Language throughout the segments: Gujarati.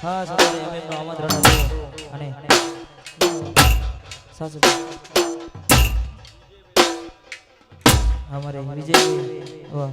ખાસ અમે એમનું આમંત્રણ હતું. અને સાસુ અમારે વિજય વાહ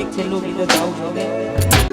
એક છેલ્લું ગીત ગાઉં છું કે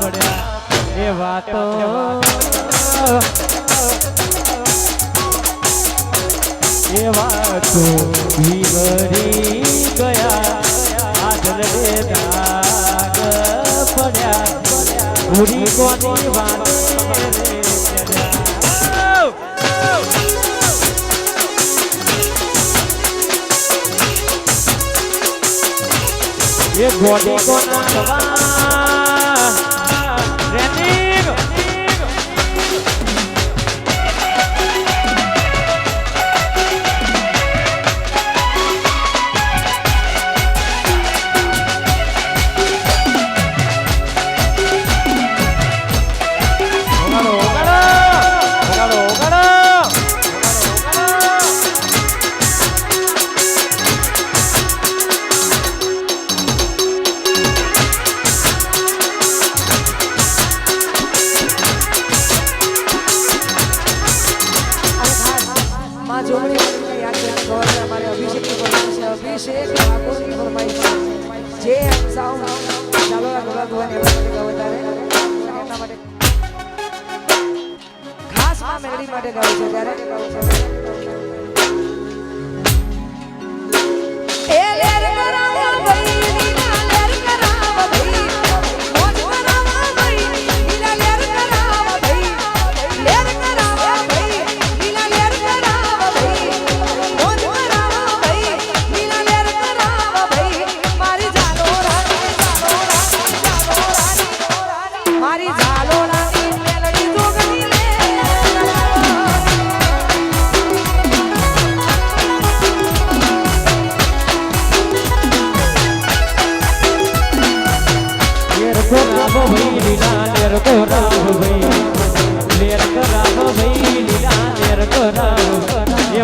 પડ્યા એ વાતો. એ વાતો. વિવરી ગયા. આદર રે દાગ પડ્યા. પૂરી કોની વાત એ ગોડી કોના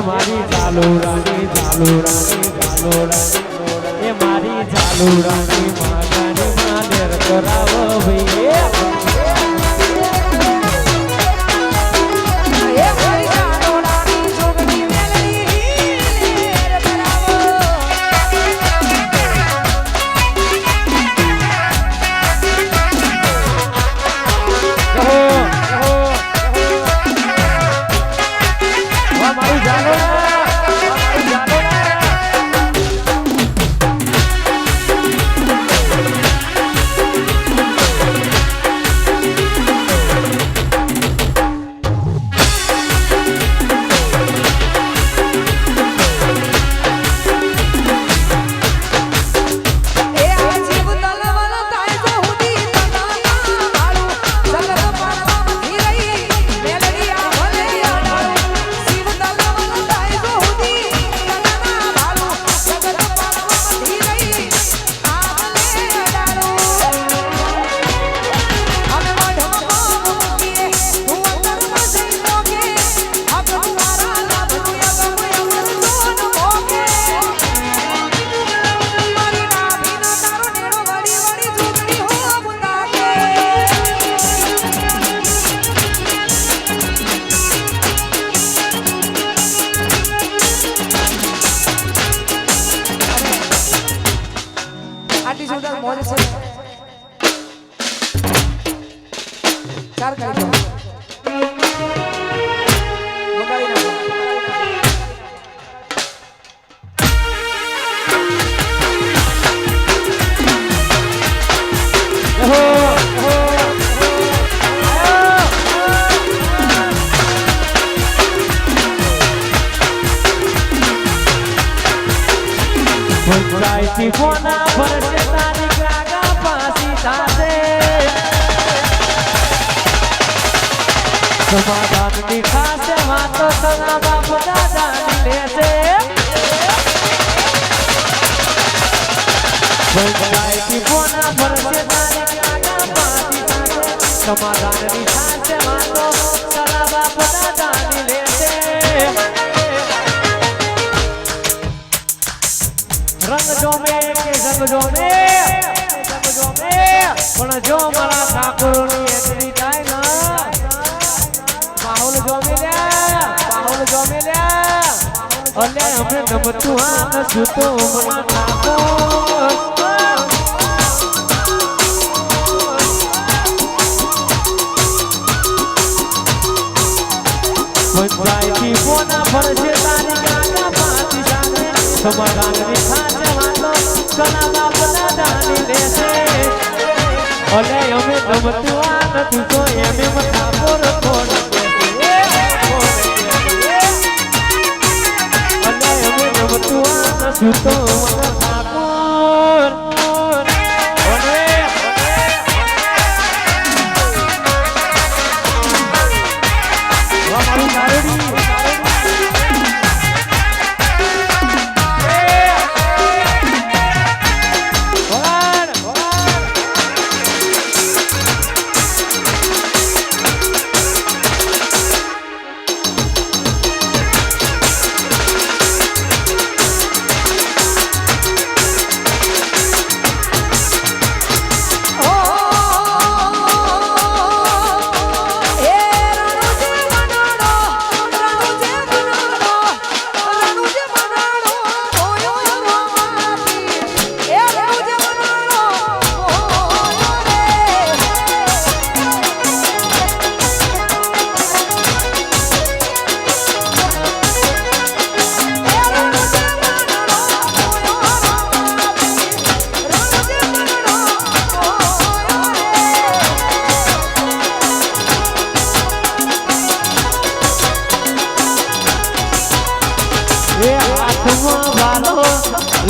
મારી ચાલુ રાણી ચાલુ રાણી ચાલુ રાણી એ મારી ચાલુ રાણી ખોના ભરશે તારી ગાગા પાસી સાથે સમાધાનની ખાસ વાતો સના બાપ દાદાની લેશે ભગવાનની ખોના ભરશે તારી ગાગા પાસી સાથે સમાધાનની ખાસ વાતો સના બાપ દાદાની લેશે સમજો ને સમજો ને પણ જો મારા ઠાકોરની એટલી થાય ને માહોલ જોમી લે માહોલ જોમી લે અલે અમે નમતું હા ન સુતો મારા ઠાકોર. પંચાયતી કોના ફરશે તારી ગાના પાતી સાને સમાધાનની ખાતે કલા બાપના દાની દેશે અલે અમે ગમતું આ નથી તો એમ એમ ઠાકોર કોણ અલે અમે ગમતું આ નથી તો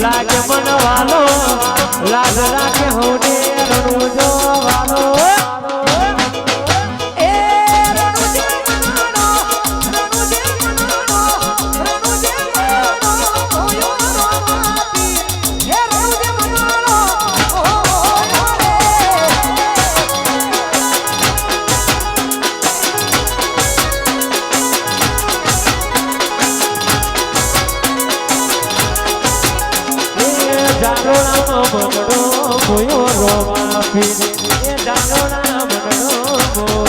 લાગે મન વાલો લાગ રાખે હોને રણુજો વાલો જાનોડામાં મગડો મોયો રોવા પીને એ જાનોડા મગડો મોયો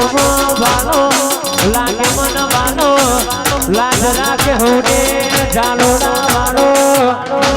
હાથમાં વાલો લાગે મન વાલો લાજ રાખે હોડે જાલોડા વાલો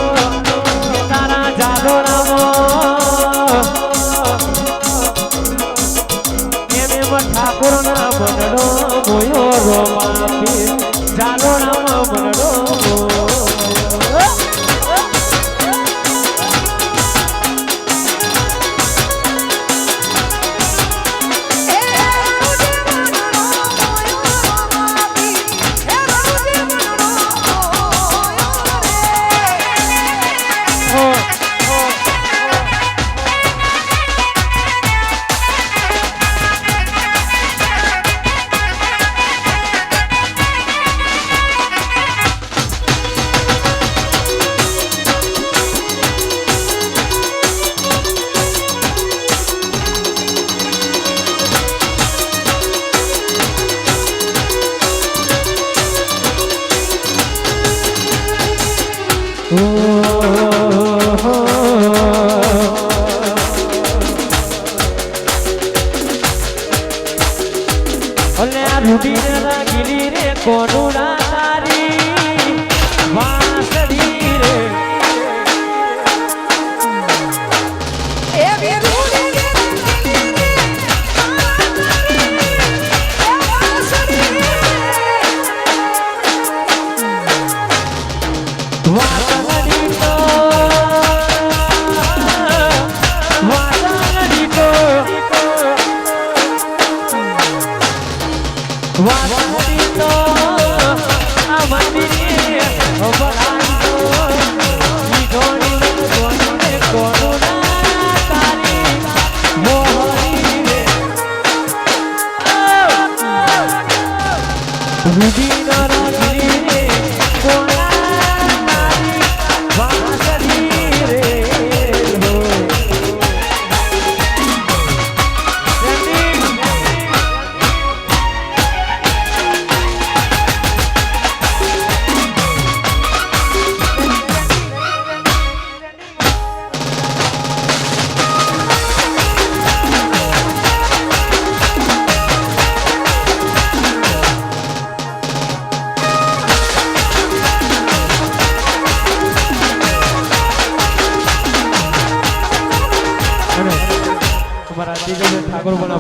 ગુડી રાગીની રે કોનું તારી? વાસડી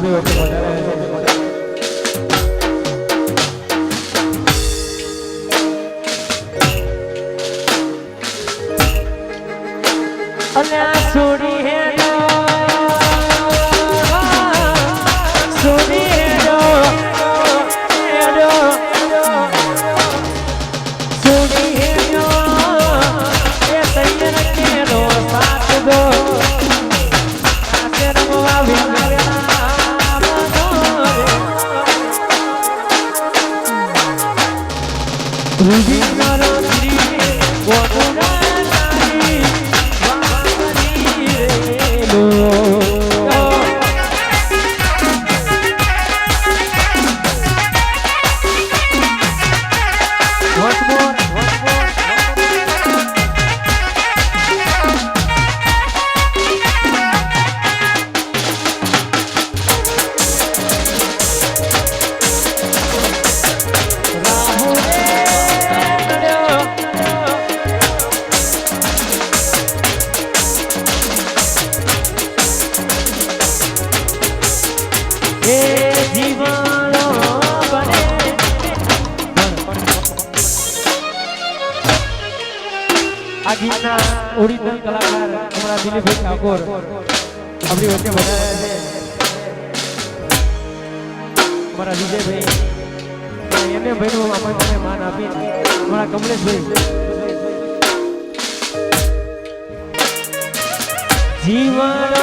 আমি ওকে વચ્ચે વચ્ચે વધારે છે મારા વિજયભાઈ. એને ભાઈનું આપણે મને માન આપી મારા કમલેશભાઈ. જીવન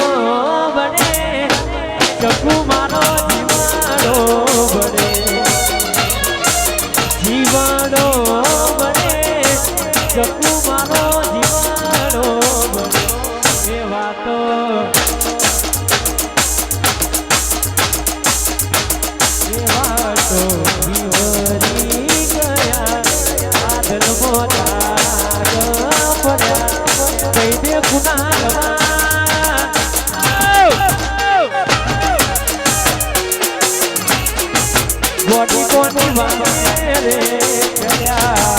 કોની કોની વાગે રે કર્યા